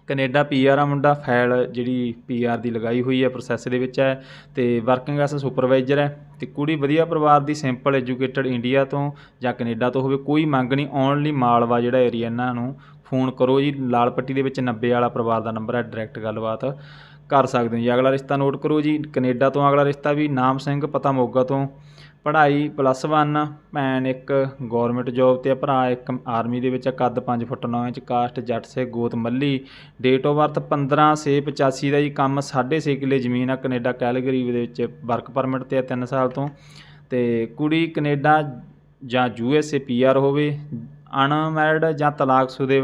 ਕੈਨੇਡਾ ਪੀਆਰ ਆ ਮੁੰਡਾ, ਫਾਈਲ ਜਿਹੜੀ ਪੀਆਰ ਦੀ ਲਗਾਈ ਹੋਈ ਹੈ ਪ੍ਰੋਸੈਸ ਦੇ ਵਿੱਚ ਹੈ ਤੇ ਵਰਕਿੰਗ ਐਸ ਸੁਪਰਵਾਈਜ਼ਰ ਹੈ ਤੇ ਕੁੜੀ ਵਧੀਆ ਪਰਿਵਾਰ ਦੀ ਸਿੰਪਲ ਐਜੂਕੇਟਡ ਇੰਡੀਆ ਤੋਂ ਜਾਂ ਕੈਨੇਡਾ ਤੋਂ ਹੋਵੇ, ਕੋਈ ਮੰਗ ਨਹੀਂ ਓਨਲੀ ਮਾਲਵਾ ਜਿਹੜਾ ਏਰੀਆ ਇਹਨਾਂ ਨੂੰ ਫੋਨ ਕਰੋ ਜੀ। ਲਾਲ ਪੱਟੀ ਦੇ ਵਿੱਚ 90 ਵਾਲਾ ਪਰਿਵਾਰ ਦਾ ਨੰਬਰ ਹੈ ਡਾਇਰੈਕਟ ਗੱਲਬਾਤ ਕਰ ਸਕਦੇ ਹੋ ਜੀ। ਅਗਲਾ ਰਿਸ਼ਤਾ ਨੋਟ ਕਰੋ ਜੀ। ਕੈਨੇਡਾ ਤੋਂ ਅਗਲਾ ਰਿਸ਼ਤਾ ਵੀ, ਨਾਮ ਸਿੰਘ, ਪਤਾ ਮੋਗਾ ਤੋਂ। ਪੜ੍ਹਾਈ ਪਲੱਸ 1 ਭੈਣ ਇੱਕ ਗੌਰਮੈਂਟ ਜੌਬ ਤੇ ਆ, ਭਰਾ ਇੱਕ ਆਰਮੀ ਦੇ ਵਿੱਚ ਕੱਦ 5 ਫੁੱਟ 9 ਇੰਚ ਕਾਸਟ ਜੱਟ ਸੇ ਗੋਤ ਮੱਲੀ। ਡੇਟ ਆਫ ਬਰਥ 15 ਸੇ 85 ਦਾ ਜੀ ਕੰਮ 6.5 ਕਿੱਲੇ ਜ਼ਮੀਨ ਆ ਕੈਨੇਡਾ ਕੈਲਗਰੀ ਦੇ ਵਿੱਚ ਵਰਕ ਪਰਮਿਟ ਤੇ ਆ 3 ਸਾਲ ਤੋਂ। ਤੇ ਕੁੜੀ ਕੈਨੇਡਾ ਜਾਂ U S A P R ਹੋਵੇ ਅਨਮੈਰਿਡ ਜਾਂ ਤਲਾਕਸ਼ੁਦੇ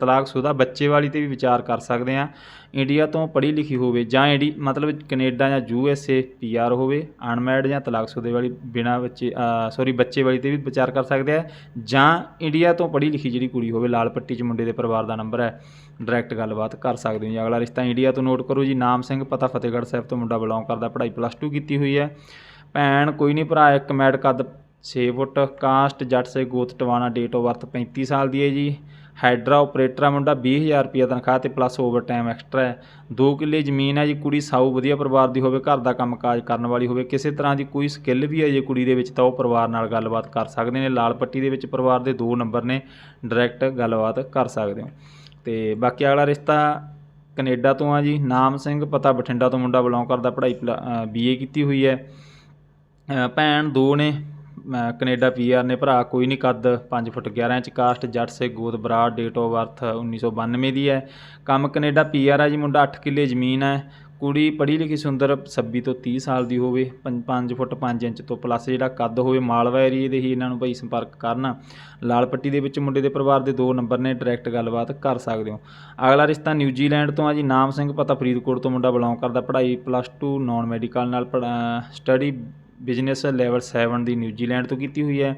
ਤਲਾਕਸ਼ੁਦਾ ਬੱਚੇ ਵਾਲੀ ਤੇ ਵੀ ਵਿਚਾਰ ਕਰ ਸਕਦੇ ਆ ਇੰਡੀਆ ਤੋਂ ਪੜ੍ਹੀ ਲਿਖੀ ਹੋਵੇ ਜਾਂ ਇੰਡੀ, ਮਤਲਬ ਕੈਨੇਡਾ ਜਾਂ U S A P R ਹੋਵੇ, ਅਨਮੈਰਿਡ ਜਾਂ ਤਲਾਕਸ਼ੁਦੇ ਵਾਲੀ ਬਿਨਾ ਬੱਚੇ ਸੌਰੀ ਬੱਚੇ ਵਾਲੀ ਤੇ ਵੀ ਵਿਚਾਰ ਕਰ ਸਕਦੇ ਆ ਜਾਂ ਇੰਡੀਆ ਤੋਂ ਪੜ੍ਹੀ ਲਿਖੀ ਜਿਹੜੀ ਕੁੜੀ ਹੋਵੇ, ਲਾਲ ਪੱਟੀ 'ਚ ਮੁੰਡੇ ਦੇ ਪਰਿਵਾਰ ਦਾ ਨੰਬਰ ਹੈ ਡਾਇਰੈਕਟ ਗੱਲਬਾਤ ਕਰ ਸਕਦੇ ਹੋ ਜੀ। ਅਗਲਾ ਰਿਸ਼ਤਾ ਇੰਡੀਆ ਤੋਂ ਨੋਟ ਕਰੋ ਜੀ। ਨਾਮ ਸਿੰਘ ਪਤਾ ਫਤਿਹਗੜ੍ਹ ਸਾਹਿਬ ਤੋਂ ਮੁੰਡਾ ਬਿਲੋਂਗ ਕਰਦਾ, ਪੜ੍ਹਾਈ ਪਲੱਸ 2 ਕੀਤੀ ਹੋਈ ਹੈ। ਭੈਣ ਕੋਈ ਨਹੀਂ, ਭਰਾ ਇੱਕ ਮੈਡ ਕੱਦ 6 ਫੁੱਟ ਕਾਸਟ ਜੱਟ ਸੇ ਗੋਤ ਟਵਾਣਾ ਡੇਟ ਆਫ ਬਰਥ 35 ਸਾਲ ਦੀ ਹੈ ਜੀ। ਹਾਈਡਰਾ ਆਪਰੇਟਰ ਆ ਮੁੰਡਾ 20000 ਰੁਪਏ ਤਨਖਾਹ ਤੇ ਪਲੱਸ ਓਵਰ ਟਾਈਮ ਐਕਸਟਰਾ ਹੈ। 2 ਕਿੱਲੇ ਜ਼ਮੀਨ ਹੈ ਜੀ, ਕੁੜੀ ਸਾਊ ਵਧੀਆ ਪਰਿਵਾਰ ਦੀ ਹੋਵੇ, ਘਰ ਦਾ ਕੰਮਕਾਜ ਕਰਨ ਵਾਲੀ ਹੋਵੇ, ਕਿਸੇ ਤਰ੍ਹਾਂ ਦੀ ਕੋਈ ਸਕਿੱਲ ਵੀ ਹੈ ਜੇ ਕੁੜੀ ਦੇ ਵਿੱਚ ਤਾਂ ਉਹ ਪਰਿਵਾਰ ਨਾਲ ਗੱਲਬਾਤ ਕਰ ਸਕਦੇ ਨੇ। ਲਾਲ ਪੱਟੀ ਦੇ ਵਿੱਚ ਪਰਿਵਾਰ ਦੇ ਦੋ ਨੰਬਰ ਨੇ ਡਾਇਰੈਕਟ ਗੱਲਬਾਤ ਕਰ ਸਕਦੇ ਹੋ ਤੇ ਬਾਕੀ ਅਗਲਾ ਰਿਸ਼ਤਾ ਕੈਨੇਡਾ ਤੋਂ ਆ ਜੀ। ਨਾਮ ਸਿੰਘ ਪਤਾ ਬਠਿੰਡਾ ਤੋਂ ਮੁੰਡਾ ਬਿਲੋਂਗ ਕਰਦਾ, ਪੜ੍ਹਾਈ ਬੀਏ ਕੀਤੀ ਹੋਈ ਹੈ। ਭੈਣ ਦੋ ਨੇ ਕੈਨੇਡਾ ਪੀਆਰ ਨੇ ਭਰਾ ਕੋਈ ਨਹੀਂ ਕੱਦ 5 ਫੁੱਟ 11 ਇੰਚ ਕਾਸਟ ਜੱਟ ਸੇ ਗੋਦ ਬਰਾੜ ਡੇਟ ਆਫ ਬਰਥ 1992 ਦੀ ਹੈ। ਕੰਮ ਕੈਨੇਡਾ ਪੀਆਰ ਆ ਜੀ, ਮੁੰਡਾ 8 ਕਿੱਲੇ ਜ਼ਮੀਨ ਹੈ। ਕੁੜੀ ਪੜ੍ਹੀ ਲਿਖੀ ਸੁੰਦਰ 26 ਤੋਂ 30 ਸਾਲ ਦੀ ਹੋਵੇ। 5 ਫੁੱਟ 5 ਇੰਚ ਤੋਂ ਪਲੱਸ ਜਿਹੜਾ ਕੱਦ ਹੋਵੇ, ਮਾਲਵਾ ਏਰੀਏ ਦੇ ਹੀ ਇਹਨਾਂ ਨੂੰ ਭਾਈ ਸੰਪਰਕ ਕਰਨਾ। ਲਾਲ ਪੱਟੀ ਦੇ ਵਿੱਚ ਮੁੰਡੇ ਦੇ ਪਰਿਵਾਰ ਦੇ ਦੋ ਨੰਬਰ ਨੇ ਡਾਇਰੈਕਟ ਗੱਲਬਾਤ ਕਰ ਸਕਦੇ ਹੋ। ਅਗਲਾ ਰਿਸ਼ਤਾ ਨਿਊਜ਼ੀਲੈਂਡ ਤੋਂ ਆ ਜੀ, ਨਾਮ ਸਿੰਘ ਪਤਾ ਫਰੀਦਕੋਟ ਤੋਂ ਮੁੰਡਾ ਬਿਲੋਂਗ ਕਰਦਾ, ਪੜ੍ਹਾਈ ਪਲੱਸ 2 ਨਾਨ ਮੈਡੀਕਲ ਨਾਲ ਸਟੱਡੀ ਬਿਜ਼ਨਸ ਲੈਵਲ 7 ਦੀ ਨਿਊਜ਼ੀਲੈਂਡ ਤੋਂ ਕੀਤੀ ਹੋਈ ਹੈ।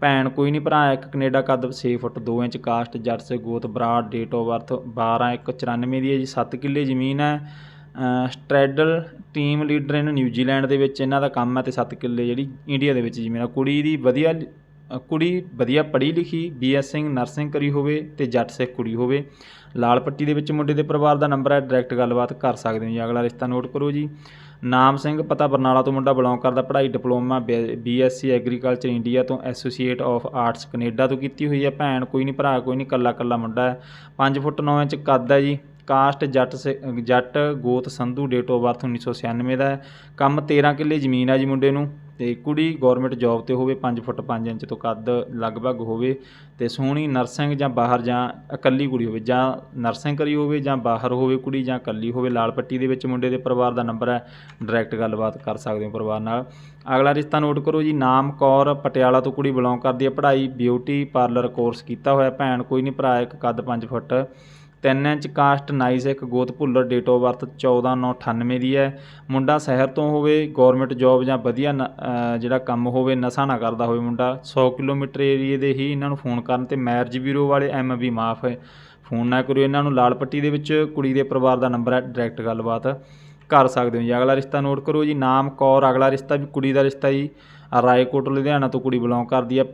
ਭੈਣ, ਕੋਈ ਨਹੀਂ, ਭਰਾ, ਇੱਕ ਕੈਨੇਡਾ ਕੱਦ 6 ਫੁੱਟ 2 ਇੰਚ ਕਾਸਟ ਜੱਟ ਸੇ ਗੋਤ ਬਰਾਡ ਡੇਟ ਆਫ ਬਰਥ 12 ਇੱਕ 94 ਦੀ ਹੈ ਜੀ 7 ਕਿੱਲੇ ਜ਼ਮੀਨ ਹੈ। ਸਟ੍ਰੈਡਲ ਟੀਮ ਲੀਡਰ ਇਹਨਾਂ ਨਿਊਜ਼ੀਲੈਂਡ ਦੇ ਵਿੱਚ ਇਹਨਾਂ ਦਾ ਕੰਮ ਹੈ ਤੇ 7 ਕਿੱਲੇ ਜਿਹੜੀ ਇੰਡੀਆ ਦੇ ਵਿੱਚ ਜ਼ਮੀਨ ਆ ਕੁੜੀ ਦੀ ਵਧੀਆ, ਕੁੜੀ ਵਧੀਆ ਪੜ੍ਹੀ ਲਿਖੀ ਬੀਐਸਸਿੰਗ ਨਰਸਿੰਗ ਕਰੀ ਹੋਵੇ ਤੇ ਜੱਟ ਸਿੱਖ ਕੁੜੀ ਹੋਵੇ। ਲਾਲ ਪੱਟੀ ਦੇ ਵਿੱਚ ਮੁੰਡੇ ਦੇ ਪਰਿਵਾਰ ਦਾ ਨੰਬਰ ਹੈ, ਡਾਇਰੈਕਟ ਗੱਲਬਾਤ ਕਰ ਸਕਦੇ ਹੋ ਜੀ, ਅਗਲਾ ਰਿਸ਼ਤਾ ਨੋਟ ਕਰੋ ਜੀ। ਨਾਮ ਸਿੰਘ, ਪਤਾ ਬਰਨਾਲਾ ਤੋਂ ਮੁੰਡਾ ਬਿਲੋਂਗ ਕਰਦਾ, ਪੜ੍ਹਾਈ ਡਿਪਲੋਮਾ ਬੀਐਸਸੀ ਐਗਰੀਕਲਚਰ ਇੰਡੀਆ ਤੋਂ ਐਸੋਸੀਏਟ ਆਫ ਆਰਟਸ ਕੈਨੇਡਾ ਤੋਂ ਕੀਤੀ ਹੋਈ ਹੈ ਭੈਣ, ਕੋਈ ਨਹੀਂ ਭਰਾ, ਕੋਈ ਨਹੀਂ ਕੱਲਾ ਕੱਲਾ ਮੁੰਡਾ ਹੈ। 5 ਫੁੱਟ 9 ਇੰਚ ਕੱਦ ਹੈ ਜੀ। ਕਾਸਟ ਜੱਟ ਸੇ, ਜੱਟ, ਗੋਤ ਸੰਧੂ ਡੇਟ ਆਫ ਬਰਥ 1996 ਦਾ ਹੈ। ਕੰਮ 13 ਕਿੱਲੇ ਜ਼ਮੀਨ ਆ ਜੀ ਮੁੰਡੇ ਨੂੰ। ਤੇ ਕੁੜੀ ਗਵਰਨਮੈਂਟ ਜੌਬ ਤੇ ਹੋਵੇ 5 ਫੁੱਟ 5 ਇੰਚ ਤੋਂ ਕੱਦ ਲਗਭਗ ਹੋਵੇ ਤੇ ਸੋਹਣੀ ਨਰਸਿੰਗ ਜਾਂ ਬਾਹਰ ਜਾਂ ਇਕੱਲੀ ਕੁੜੀ ਹੋਵੇ, ਜਾਂ ਨਰਸਿੰਗ ਕਰੀ ਹੋਵੇ ਜਾਂ ਬਾਹਰ ਹੋਵੇ ਕੁੜੀ ਜਾਂ ਇਕੱਲੀ ਹੋਵੇ, ਲਾਲ ਪੱਟੀ ਦੇ ਵਿੱਚ ਮੁੰਡੇ ਦੇ ਪਰਿਵਾਰ ਦਾ ਨੰਬਰ ਹੈ ਡਾਇਰੈਕਟ ਗੱਲਬਾਤ ਕਰ ਸਕਦੇ ਹੋ ਪਰਿਵਾਰ ਨਾਲ। ਅਗਲਾ ਰਿਸ਼ਤਾ ਨੋਟ ਕਰੋ ਜੀ, ਨਾਮ ਕੌਰ, ਪਟਿਆਲਾ ਤੋਂ ਕੁੜੀ ਬਿਲੋਂਗ ਕਰਦੀ ਹੈ, ਪੜ੍ਹਾਈ ਬਿਊਟੀ ਪਾਰਲਰ ਕੋਰਸ ਕੀਤਾ ਹੋਇਆ, ਭੈਣ ਕੋਈ ਨਹੀਂ, ਭਰਾ ਇੱਕ, ਕੱਦ 5 ਫੁੱਟ। 3 ਇੰਚ ਕਾਸਟ ਨਾਈਸ ਇੱਕ ਗੋਤ ਭੁੱਲਰ ਡੇਟ ਆਫ ਬਰਥ 14998 ਦੀ ਹੈ। ਮੁੰਡਾ ਸ਼ਹਿਰ ਤੋਂ ਹੋਵੇ ਗਵਰਨਮੈਂਟ ਜੌਬ ਜਾਂ ਵਧੀਆ ਨ- ਜਿਹੜਾ ਕੰਮ ਹੋਵੇ, ਨਸ਼ਾ ਨਾ ਕਰਦਾ ਹੋਵੇ ਮੁੰਡਾ 100 ਕਿਲੋਮੀਟਰ ਏਰੀਏ ਦੇ ਹੀ ਇਹਨਾਂ ਨੂੰ ਫੋਨ ਕਰਨ ਤੇ ਮੈਰਿਜ ਬਿਊਰੋ ਵਾਲੇ ਐਮ ਵੀ ਮਾਫ ਹੈ ਫੋਨ ਨਾ ਕਰਿਓ, ਇਹਨਾਂ ਨੂੰ ਲਾਲ ਪੱਟੀ ਦੇ ਵਿੱਚ ਕੁੜੀ ਦੇ ਪਰਿਵਾਰ ਦਾ ਨੰਬਰ ਹੈ ਡਾਇਰੈਕਟ ਗੱਲਬਾਤ। ਕਰ ਸਕਦੇ ਹੋ ਜੀ। ਅਗਲਾ ਰਿਸ਼ਤਾ ਨੋਟ ਕਰੋ ਜੀ। ਨਾਮ, ਕੌਰ, ਅਗਲਾ ਰਿਸ਼ਤਾ ਵੀ ਕੁੜੀ ਦਾ ਰਿਸ਼ਤਾ ਜੀ। ਰਾਏਕੋਟ, ਲੁਧਿਆਣਾ ਤੋਂ ਕੁੜੀ ਬਿਲੋਂਗ ਕਰਦੀ ਹੈ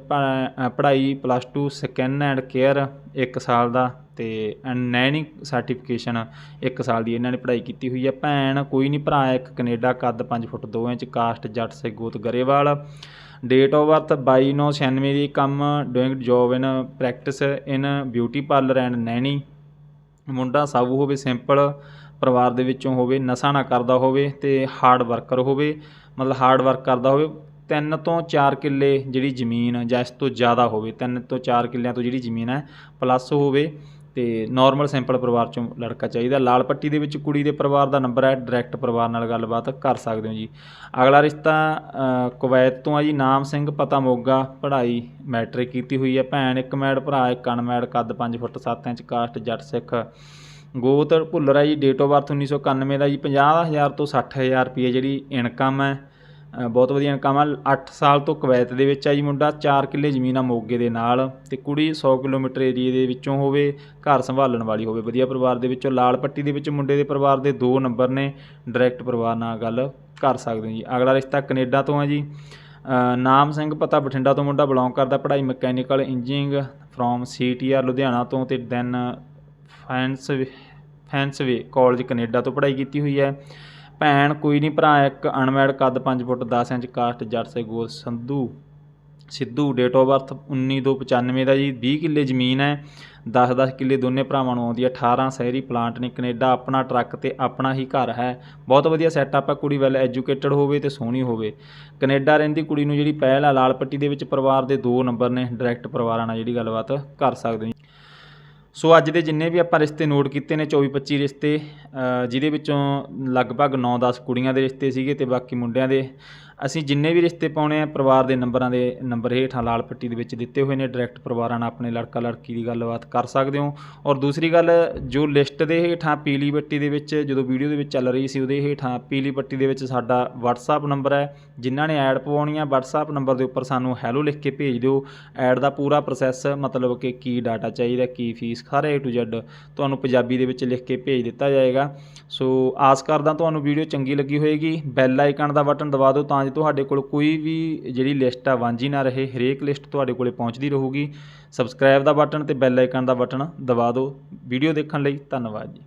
ਪੜ੍ਹਾਈ ਪਲੱਸ 2 ਸਕਿਨ ਐਂਡ ਕੇਅਰ 1 ਸਾਲ ਦਾ ਤੇ ਨੈਣੀ ਸਰਟੀਫਿਕੇਸ਼ਨ 1 ਸਾਲ ਦੀ। ਇਹਨਾਂ ਨੇ ਪੜ੍ਹਾਈ ਕੀਤੀ ਹੋਈ ਹੈ ਭੈਣ, ਕੋਈ ਨਹੀਂ ਭਰਾ, ਇੱਕ ਕੈਨੇਡਾ ਕੱਦ 5 ਫੁੱਟ 2 ਇੰਚ ਕਾਸਟ, ਜੱਟ ਸੇ ਗੋਤ ਗਰੇਵਾਲ। ਡੇਟ ਆਫ ਬਰਥ 2296 ਦੀ। ਕੰਮ doing job in practice in beauty parlour and nanny ਮੁੰਡਾ ਸਾਊ ਹੋਵੇ ਸਿੰਪਲ ਪਰਿਵਾਰ ਦੇ ਵਿੱਚੋਂ ਹੋਵੇ, ਨਸ਼ਾ ਨਾ ਕਰਦਾ ਹੋਵੇ ਤੇ ਹਾਰਡ ਵਰਕਰ ਹੋਵੇ, ਮਤਲਬ ਹਾਰਡ ਵਰਕ ਕਰਦਾ ਹੋਵੇ, ਤਿੰਨ ਤੋਂ 4 ਕਿੱਲੇ ਜਿਹੜੀ ਜ਼ਮੀਨ ਜਾਂ ਇਸ ਤੋਂ ਜ਼ਿਆਦਾ ਹੋਵੇ, ਤਿੰਨ ਤੋਂ 4 ਕਿੱਲਿਆਂ ਤੋਂ ਜਿਹੜੀ ਜ਼ਮੀਨ ਹੈ ਪਲੱਸ ਹੋਵੇ ਤੇ ਨਾਰਮਲ ਸਿੰਪਲ ਪਰਿਵਾਰ ਚੋਂ ਲੜਕਾ ਚਾਹੀਦਾ। ਲਾਲ ਪੱਟੀ ਦੇ ਵਿੱਚ ਕੁੜੀ ਦੇ ਪਰਿਵਾਰ ਦਾ ਨੰਬਰ ਹੈ ਡਾਇਰੈਕਟ ਪਰਿਵਾਰ ਨਾਲ ਗੱਲਬਾਤ ਕਰ ਸਕਦੇ ਹੋ ਜੀ। ਅਗਲਾ ਰਿਸ਼ਤਾ ਕੁਵੈਤ ਤੋਂ ਆ ਜੀ, ਨਾਮ ਸਿੰਘ ਪਤਾ ਮੋਗਾ, ਪੜ੍ਹਾਈ ਮੈਟ੍ਰਿਕ ਕੀਤੀ ਹੋਈ ਹੈ ਭੈਣ ਇੱਕ ਮੈਡ, ਭਰਾ ਇੱਕ ਅਣਮੈਡ, ਕੱਦ 5 ਫੁੱਟ 7 ਇੰਚ, ਕਾਸਟ ਜੱਟ ਸਿੱਖ। ਗੋਤ ਭੁੱਲਰ ਹੈ ਜੀ ਡੇਟ ਆਫ ਬਰਥ 1991 ਦਾ ਜੀ 50000 ਤੋਂ 60000 ਰੁਪਏ ਜਿਹੜੀ ਇਨਕਮ ਹੈ। ਬਹੁਤ ਵਧੀਆ ਇਨਕਮ ਆ 8 ਸਾਲ ਤੋਂ ਕੁਵੈਤ ਦੇ ਵਿੱਚ ਆ ਜੀ ਮੁੰਡਾ 4 ਕਿੱਲੇ ਜ਼ਮੀਨ ਆ ਮੋਗੇ ਦੇ ਨਾਲ। ਤੇ ਕੁੜੀ 100 ਕਿਲੋਮੀਟਰ ਏਰੀਏ ਦੇ ਵਿੱਚੋਂ ਹੋਵੇ, ਘਰ ਸੰਭਾਲਣ ਵਾਲੀ ਹੋਵੇ। ਵਧੀਆ ਪਰਿਵਾਰ ਦੇ ਵਿੱਚੋਂ ਲਾਲ ਪੱਟੀ ਦੇ ਵਿੱਚ ਮੁੰਡੇ ਦੇ ਪਰਿਵਾਰ ਦੇ ਦੋ ਨੰਬਰ ਨੇ ਡਾਇਰੈਕਟ ਪਰਿਵਾਰ ਨਾਲ ਗੱਲ ਕਰ ਸਕਦੇ ਹੋ ਜੀ। ਅਗਲਾ ਰਿਸ਼ਤਾ ਕੈਨੇਡਾ ਤੋਂ ਆ ਜੀ। ਨਾਮ ਸਿੰਘ ਪਤਾ ਬਠਿੰਡਾ ਤੋਂ ਮੁੰਡਾ ਬਿਲੋਂਗ ਕਰਦਾ ਪੜ੍ਹਾਈ mechanical engineering from CTR Ludhiana ਤੋਂ ਤੇ ਦੈਨ ਫੈਂਸ ਫੈਂਸਵੇ ਕਾਲਜ ਕੈਨੇਡਾ ਤੋਂ ਪੜ੍ਹਾਈ ਕੀਤੀ ਹੋਈ ਹੈ। ਭੈਣ, ਕੋਈ ਨਹੀਂ ਭਰਾ, ਇੱਕ ਅਨਮੈਡ ਕੱਦ 5 ਫੁੱਟ 10 ਇੰਚ, ਕਾਸਟ ਜੱਟ ਸੇ ਗੋਲ, Sandhu. Sidhu date of birth 19295 ਦਾ ਜੀ 20 ਕਿੱਲੇ ਜ਼ਮੀਨ ਹੈ। 10-10 ਕਿੱਲੇ ਦੋਨੇ ਭਰਾਵਾਂ ਨੂੰ ਆਉਂਦੀ ਹੈ। 18 ਸ਼ਹਿਰੀ ਪਲਾਂਟ ਨੇ ਕੈਨੇਡਾ ਆਪਣਾ ਟਰੱਕ ਤੇ ਆਪਣਾ ਹੀ ਘਰ ਹੈ। ਬਹੁਤ ਵਧੀਆ ਸੈਟਅਪ ਹੈ। ਕੁੜੀ ਵੈਲ ਐਜੂਕੇਟਡ ਹੋਵੇ ਤੇ ਸੋਹਣੀ ਹੋਵੇ। ਕੈਨੇਡਾ ਰਹਿੰਦੀ ਕੁੜੀ ਨੂੰ ਜਿਹੜੀ ਪਹਿਲ ਆ ਲਾਲ ਪੱਟੀ ਦੇ ਵਿੱਚ ਪਰਿਵਾਰ ਦੇ ਦੋ ਨੰਬਰ ਨੇ। ਡਾਇਰੈਕਟ ਪਰਿਵਾਰਾਂ ਨਾਲ ਜਿਹੜੀ ਗੱਲਬਾਤ ਕਰ ਸਕਦੇ ਹੋ। ਸੋ ਅੱਜ ਦੇ ਜਿੰਨੇ ਵੀ ਆਪਾਂ ਰਿਸ਼ਤੇ ਨੋਟ ਕੀਤੇ ਨੇ 24 25 ਰਿਸ਼ਤੇ ਜਿਹਦੇ ਵਿੱਚੋਂ ਲਗਭਗ 9-10 ਕੁੜੀਆਂ ਦੇ ਰਿਸ਼ਤੇ ਸੀਗੇ ਤੇ ਬਾਕੀ ਮੁੰਡਿਆਂ ਦੇ ਅਸੀਂ ਜਿੰਨੇ ਵੀ ਰਿਸ਼ਤੇ ਪਾਉਣੇ ਆ, ਪਰਿਵਾਰ ਦੇ ਨੰਬਰਾਂ ਦੇ, ਨੰਬਰ ਹੇਠਾਂ ਲਾਲ ਪੱਟੀ ਦੇ ਵਿੱਚ ਦਿੱਤੇ ਹੋਏ ਨੇ ਡਾਇਰੈਕਟ ਪਰਿਵਾਰਾਂ ਨਾਲ ਆਪਣੇ ਲੜਕਾ ਲੜਕੀ ਦੀ ਗੱਲਬਾਤ ਕਰ ਸਕਦੇ ਹੋ। ਔਰ ਦੂਸਰੀ ਗੱਲ, ਜੋ ਲਿਸਟ ਦੇ ਹੇਠਾਂ ਪੀਲੀ ਪੱਟੀ ਦੇ ਵਿੱਚ ਜਦੋਂ ਵੀਡੀਓ ਦੇ ਵਿੱਚ ਚੱਲ ਰਹੀ ਸੀ, ਉਹਦੇ ਹੇਠਾਂ ਪੀਲੀ ਪੱਟੀ ਦੇ ਵਿੱਚ ਸਾਡਾ WhatsApp ਨੰਬਰ ਹੈ। ਜਿਨ੍ਹਾਂ ਨੇ ਐਡ ਪਵਾਉਣੀ ਆ, WhatsApp ਨੰਬਰ ਦੇ ਉੱਪਰ ਸਾਨੂੰ ਹੈਲੋ ਲਿਖ ਕੇ ਭੇਜ ਦਿਓ। ਐਡ ਦਾ ਪੂਰਾ ਪ੍ਰੋਸੈਸ ਮਤਲਬ ਕਿ ਕੀ ਡਾਟਾ ਚਾਹੀਦਾ, ਕੀ ਫੀਸ ਸਾਰੇ A to Z ਤੁਹਾਨੂੰ ਪੰਜਾਬੀ ਦੇ ਵਿੱਚ ਲਿਖ ਕੇ ਭੇਜ ਦਿੱਤਾ ਜਾਏਗਾ। ਸੋ ਆਸ ਕਰਦਾ ਤੁਹਾਨੂੰ ਵੀਡੀਓ ਚੰਗੀ ਲੱਗੀ ਹੋਏਗੀ। ਬੈਲ ਆਈਕਨ ਦਾ ਬਟਨ ਦਬਾ ਦਿਓ ਤਾਂ ਜੋ ਤੁਹਾਡੇ ਕੋਲ ਕੋਈ ਵੀ ਜਿਹੜੀ ਲਿਸਟ ਆ, ਵਾਂਝੀ ਨਾ ਰਹੇ, ਹਰੇਕ ਲਿਸਟ ਤੁਹਾਡੇ ਕੋਲੇ ਪਹੁੰਚਦੀ ਰਹੂਗੀ। ਸਬਸਕ੍ਰਾਈਬ ਦਾ ਬਟਨ ਤੇ ਬੈਲ ਆਈਕਨ ਦਾ ਬਟਨ ਦਬਾ ਦਿਓ। ਵੀਡੀਓ ਦੇਖਣ ਲਈ ਧੰਨਵਾਦ ਜੀ।